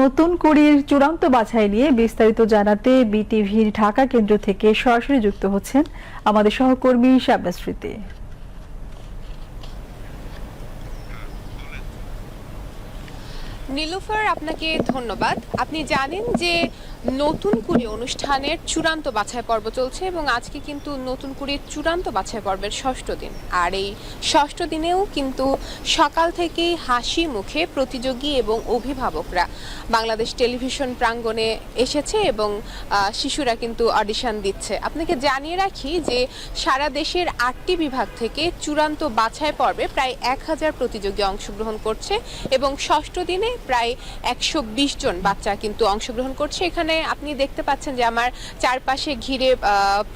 নতুন কুড়ির চূড়ান্ত বাছাই নিয়ে বিস্তারিত জানাতে বিটিভির ঢাকা কেন্দ্র থেকে সরাসরি যুক্ত হচ্ছেন আমাদের সহকর্মী শাবনাজ স্মৃতি। নীলুফার, আপনাকে ধন্যবাদ। আপনি জানেন যে নতুন কুড়ি অনুষ্ঠানের চূড়ান্ত বাছাই পর্ব চলছে এবং আজকে কিন্তু নতুন কুড়ির চূড়ান্ত বাছাই পর্বের ষষ্ঠ দিন। আর এই ষষ্ঠ দিনেও কিন্তু সকাল থেকেই হাসি মুখে প্রতিযোগী এবং অভিভাবকরা বাংলাদেশ টেলিভিশন প্রাঙ্গণে এসেছে এবং শিশুরা কিন্তু অডিশন দিচ্ছে। আপনাকে জানিয়ে রাখি যে সারা দেশের আটটি বিভাগ থেকে চূড়ান্ত বাছাই পর্বে প্রায় এক হাজার প্রতিযোগী অংশগ্রহণ করছে এবং ষষ্ঠ দিনে প্রায় একশো বিশ জন বাচ্চা কিন্তু অংশগ্রহণ করছে। এখানে আপনি দেখতে পাচ্ছেন যে আমার চারপাশে ঘিরে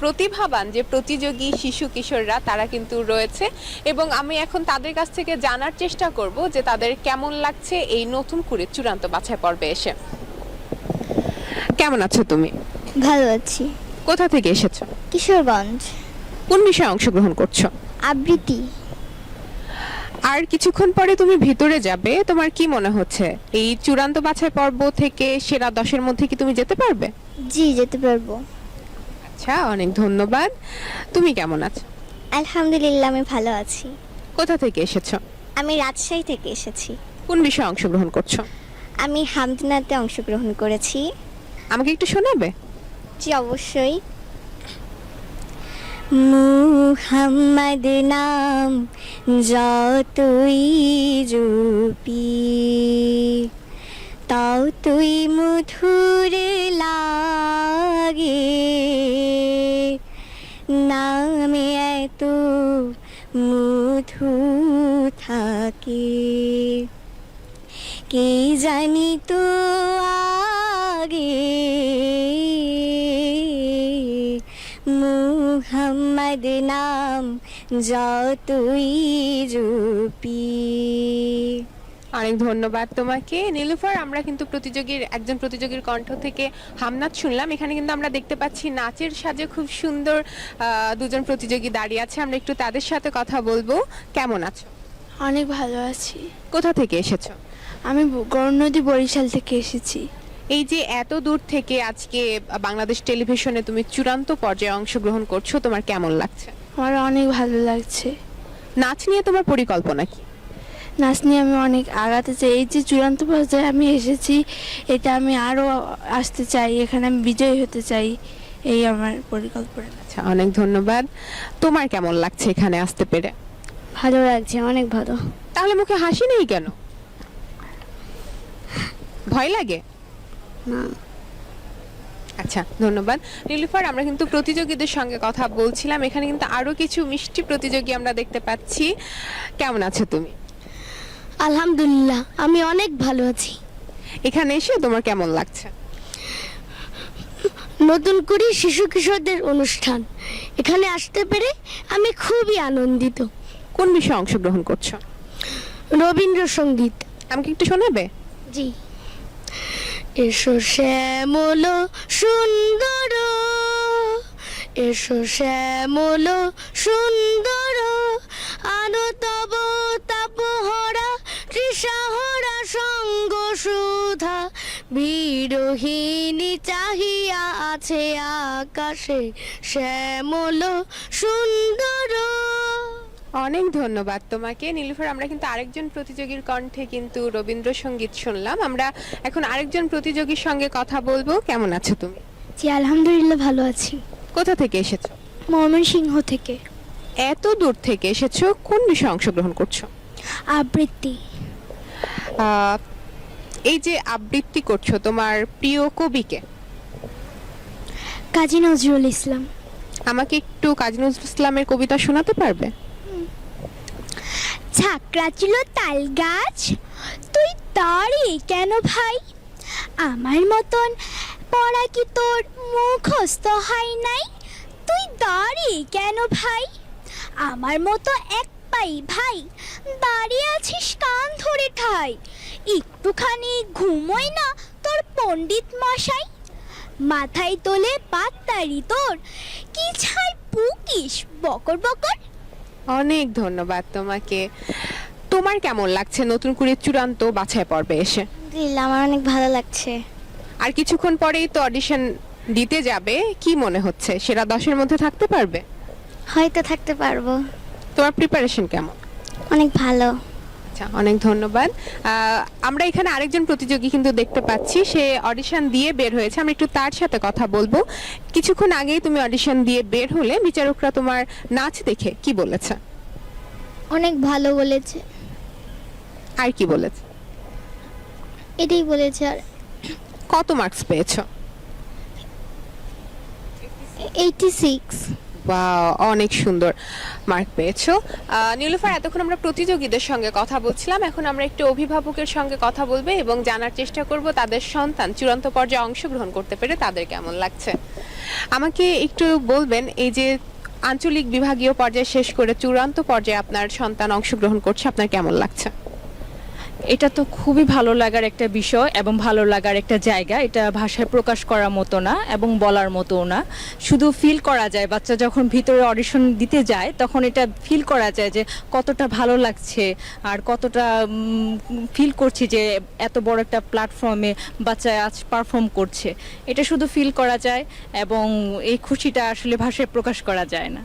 প্রতিভাবান যে প্রতিযোগী শিশু কিশোররা তারা কিন্তু রয়েছে। এবং আমি এখন তাদের কাছ থেকে জানার চেষ্টা করব যে তাদের কেমন লাগছে এই নতুন করে চূড়ান্ত বাছাই পর্বে এসে। কেমন আছো তুমি? ভালো আছি। কোথা থেকে এসেছ? কিশোরগঞ্জ। কোন বিষয়ে অংশগ্রহণ করছ? আবৃত্তি। আর কিছুক্ষণ পরে তুমি ভিতরে যাবে তোমার কি মনে হচ্ছে? এই চূড়ান্ত বাছাই পর্ব থেকে সেরা দশের মধ্যে কি তুমি যেতে পারবে? জি যেতে পারব। আচ্ছা অনেক ধন্যবাদ। তুমি কেমন আছো? আলহামদুলিল্লাহ আমি ভালো আছি। কোথা থেকে এসেছ? আমি রাজশাহী থেকে এসেছি। কোন বিষয়ে অংশগ্রহণ করছ? আমি হামদিনাতে অংশগ্রহণ করেছি। আমাকে একটু শোনাবে? জি অবশ্যই। মুহাম্মদ নাম যতই রূপী তাও তুই মধুর লাগে। নামে এত মধু থাকে, কে জানি তো আগে মুহাম্মদ নাম যতই রূপী। অনেক ধন্যবাদ তোমাকে। নীলুফার আমরা কিন্তু প্রতিযোগীর একজন প্রতিযোগীর কণ্ঠ থেকে হামনাথ শুনলাম। এখানে কিন্তু আমরা দেখতে পাচ্ছি নাচের সাজে খুব সুন্দর দুজন প্রতিযোগী দাঁড়িয়ে আছে। আমরা একটু তাদের সাথে কথা বলব। কেমন আছো? অনেক ভালো আছি। কোথা থেকে এসেছ? আমি গৌরনদী বরিশাল থেকে এসেছি। এই যে এত দূর থেকে আজকে বাংলাদেশ টেলিভিশনে তুমি চূড়ান্ত পর্যায়ে অংশগ্রহণ করছ তোমার কেমন লাগছে? আমার অনেক ভালো লাগছে। নাচ নিয়ে তোমার পরিকল্পনা কি? নাচ নিয়ে আমি অনেক আগাতে চাই। এই যে চূড়ান্ত পর্যায়ে আমি এসেছি এটা আমি আরও আসতে চাই এখানে আমি বিজয়ী হতে চাই এই আমার পরিকল্পনা। আচ্ছা অনেক ধন্যবাদ। তোমার কেমন লাগছে এখানে আসতে পেরে? ভালো লাগছে অনেক ভালো। তাহলে মুখে হাসি নেই কেন? ভয় লাগে? না। আচ্ছা ধন্যবাদ। নীলুফার আমরা কিন্তু প্রতিযোগীদের সঙ্গে কথা বলছিলাম। এখানে কিন্তু আরও কিছু মিষ্টি প্রতিযোগী আমরা দেখতে পাচ্ছি। কেমন আছো তুমি? আলহামদুলিল্লাহ আমি অনেক ভালো আছি। এখানে এসে তোমার কেমন লাগছে? নতুন করে শিশু কিশোরদের অনুষ্ঠান। এখানে আসতে পেরে আমি খুবই আনন্দিত। কোন বিষয়ে অংশগ্রহণ করছ? রবীন্দ্রসঙ্গীত। আমাকে একটু শোনাবে? জি। এসো শ্যামল সুন্দর, এসো শ্যামল সুন্দর আনো তব তাপহরা তৃষাহরা সঙ্গ সুধা, বিরোহিণী চাহিয়া আছে আকাশে শ্যামল সুন্দর। অনেক ধন্যবাদ তোমাকে। নীলুফার আমরা কিন্তু আরেকজন প্রতিযোগীর কণ্ঠে কিন্তু রবীন্দ্রসঙ্গীত শুনলাম। আমরা এখন আরেকজন প্রতিযোগীর সঙ্গে কথা বলব। কেমন আছো তুমি? জি আলহামদুলিল্লাহ ভালো আছি। কোথা থেকে এসেছ? ময়মনসিংহ থেকে। এত দূর থেকে এসেছ? কোন বিষয়ে অংশগ্রহণ করছ? আবৃত্তি। এই যে আবৃত্তি করছ তোমার প্রিয় কবিকে? কাজী নজরুল ইসলাম। আমাকে একটু কাজী নজরুল ইসলামের কবিতা শোনাতে পারবে? ছিল তাল গাছ। তুই দাঁড়িয়ে কেন ভাই? আমার মতন পড়া কি তোর মুখস্থ হয় নাই? তুই দাঁড়িয়ে কেন ভাই? আমার মতো এক পাই ভাই দাঁড়িয়ে আছিস কান ধরে ঠাই একটুখানি ঘুমোই না তোর পণ্ডিত মশাই। মাথায় তোলে পাত্তারি তোর। কি ছাই পুকিস বকর বকর অনেক ধন্যবাদ তোমাকে। তোমার কেমন লাগছে নতুন করে চূড়ান্ত বাছাই পর্বে এসে? আলহামদুলিল্লাহ আমার অনেক ভালো লাগছে। আর কিছুক্ষণ পরেই তো অডিশন দিতে যাবে কি মনে হচ্ছে? সেরা দশের মধ্যে থাকতে পারবে? হয়তো থাকতে পারব। তোমার প্রিপারেশন কেমন? অনেক ভালো। আচ্ছা অনেক ধন্যবাদ। আমরা এখানে আরেকজন প্রতিযোগী কিন্তু দেখতে পাচ্ছি সে অডিশন দিয়ে বের হয়েছে। আমরা একটু তার সাথে কথা বলব। কিছুক্ষণ আগেই তুমি অডিশন দিয়ে বের হলে বিচারকরা তোমার নাচ দেখে কি বলেছে? অনেক ভালো বলেছে। আর কি বলেছে? এটাই বলেছে আর। কত মার্কস পেয়েছ? এইটি সিক্স অনেক সুন্দর মার্ক পেয়েছ। নীলুফার এতক্ষণ আমরা প্রতিযোগীদের সঙ্গে কথা বলছিলাম। এখন আমরা একটু অভিভাবকের সঙ্গে কথা বলব এবং জানার চেষ্টা করব তাদের সন্তান। চূড়ান্ত পর্যায়ে অংশগ্রহণ করতে পেরে তাদের কেমন লাগছে? আমাকে একটু বলবেন, এই যে আঞ্চলিক বিভাগীয় পর্যায়ে শেষ করে চূড়ান্ত পর্যায়ে আপনার সন্তান অংশগ্রহণ করছে, আপনার কেমন লাগছে? এটা তো খুবই ভালো লাগার একটা বিষয় এবং ভালো লাগার একটা জায়গা। এটা ভাষায় প্রকাশ করার মতো না এবং বলার মতো না। শুধু ফিল করা যায়, বাচ্চা যখন ভিতরে অডিশন দিতে যায়, তখন এটা ফিল করা যায় যে কতটা ভালো লাগছে আর কতটা ফিল করছি যে এত বড় একটা প্ল্যাটফর্মে বাচ্চা আজ পারফর্ম করছে। এটা শুধু ফিল করা যায় এবং এই খুশিটা আসলে ভাষায় প্রকাশ করা যায় না।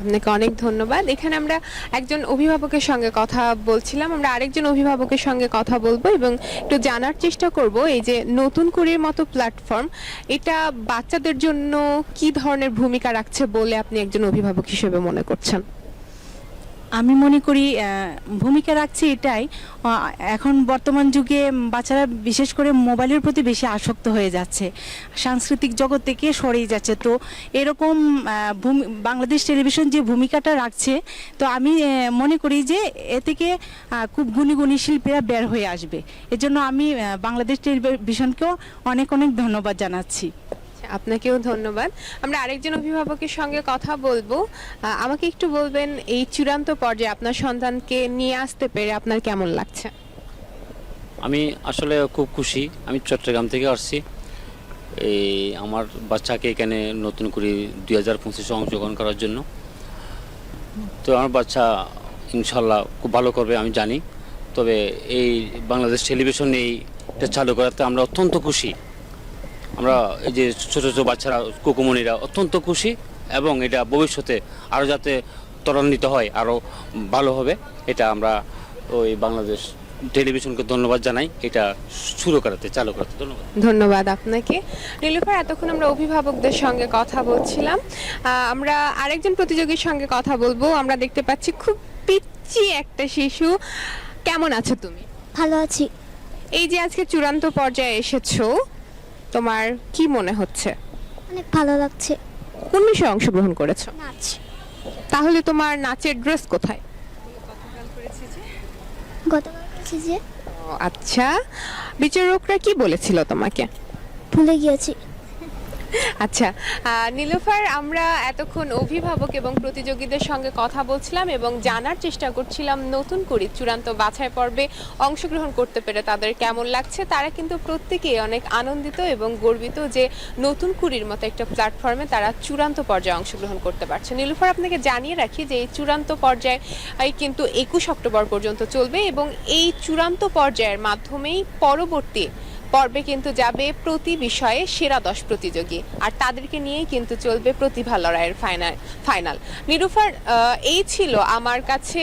আপনাকে অনেক ধন্যবাদ। এখানে আমরা একজন অভিভাবকের সঙ্গে কথা বলছিলাম। আমরা আরেকজন অভিভাবকের সঙ্গে কথা বলব এবং একটু জানার চেষ্টা করব, এই যে নতুন কুড়ির মতো প্ল্যাটফর্ম এটা বাচ্চাদের জন্য কি ধরনের ভূমিকা রাখছে বলে আপনি একজন অভিভাবক হিসেবে মনে করছেন? আমি মনে করি ভূমিকা রাখছে এটাই। এখন বর্তমান যুগে বাচ্চারা বিশেষ করে মোবাইলের প্রতি বেশি আসক্ত হয়ে যাচ্ছে। সাংস্কৃতিক জগৎ থেকে সরেই যাচ্ছে। তো এরকম বাংলাদেশ টেলিভিশন যে ভূমিকাটা রাখছে, তো আমি মনে করি যে এ থেকে খুব গুণী গুণী শিল্পীরা বের হয়ে আসবে। এজন্য আমি বাংলাদেশ টেলিভিশনকেও অনেক অনেক ধন্যবাদ জানাচ্ছি। আপনাকেও ধন্যবাদ। আমরা আরেকজন অভিভাবকের সঙ্গে কথা বলব। আমাকে একটু বলবেন, এই চূড়ান্ত পর্যায়ে আপনার সন্তানকে নিয়ে আসতে পেরে আপনার কেমন লাগছে? আমি আসলে খুব খুশি। আমি চট্টগ্রাম থেকে আসছি। এই আমার বাচ্চাকে এখানে নতুন করে দুই হাজার পঁচিশে অংশগ্রহণ করার জন্য। তো আমার বাচ্চা ইনশাল্লাহ খুব ভালো করবে, আমি জানি। তবে এই বাংলাদেশ টেলিভিশন এইটা চালু করাতে আমরা অত্যন্ত খুশি। আমরা এই যে ছোটো ছোটো বাচ্চারা কুকুমণিরা অত্যন্ত খুশি এবং এটা ভবিষ্যতে আরও যাতে ত্বরান্বিত হয় আরও ভালো হবে এটা আমরা ওই বাংলাদেশ টেলিভিশনকে ধন্যবাদ জানাই। এটা শুরু করাতে চালু করাতে। ধন্যবাদ। ধন্যবাদ আপনাকে। নীলুফার এতক্ষণ আমরা অভিভাবকদের সঙ্গে কথা বলছিলাম। আহ, আমরা আরেকজন প্রতিযোগীর সঙ্গে কথা বলব। আমরা দেখতে পাচ্ছি খুব পিচ্ছি একটা শিশু। কেমন আছো তুমি? ভালো আছি। এই যে আজকে চূড়ান্ত পর্যায়ে এসেছ তোমার কি মনে হচ্ছে? অনেক ভালো লাগছে। কোন বিষয়ে অংশগ্রহণ করেছ? নাচ। তাহলে তোমার নাচের ড্রেস কোথায়? গতকাল করেছি যে। ও, আচ্ছা। বিচারকরা কি বলেছিল তোমাকে? ভুলে গিয়েছি। আচ্ছা নীলুফার, আমরা এতক্ষণ অভিভাবক এবং প্রতিযোগীদের সঙ্গে কথা বলছিলাম এবং জানার চেষ্টা করছিলাম নতুন করে চূড়ান্ত বাছাই পর্বে অংশগ্রহণ করতে পেরে তাদের কেমন লাগছে। তারা কিন্তু প্রত্যেকেই অনেক আনন্দিত এবং গর্বিত যে নতুন কুড়ির মতো একটা প্ল্যাটফর্মে তারা চূড়ান্ত পর্যায়ে অংশগ্রহণ করতে পারছে। নীলুফার, আপনাকে জানিয়ে রাখি যে এই চূড়ান্ত পর্যায়ে কিন্তু একুশ অক্টোবর পর্যন্ত চলবে এবং এই চূড়ান্ত পর্যায়ের মাধ্যমেই পরবর্তী পর্বে কিন্তু যাবে প্রতি বিষয়ে সেরা দশ প্রতিযোগী। আর তাদেরকে নিয়েই কিন্তু চলবে প্রতিভা লড়াইয়ের ফাইনাল ফাইনাল। নিরুফার এই ছিল আমার কাছে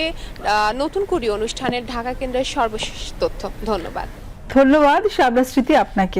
নতুন কুড়ি অনুষ্ঠানের ঢাকা কেন্দ্রের সর্বশেষ তথ্য। ধন্যবাদ। ধন্যবাদ শাবলা স্মৃতি আপনাকে।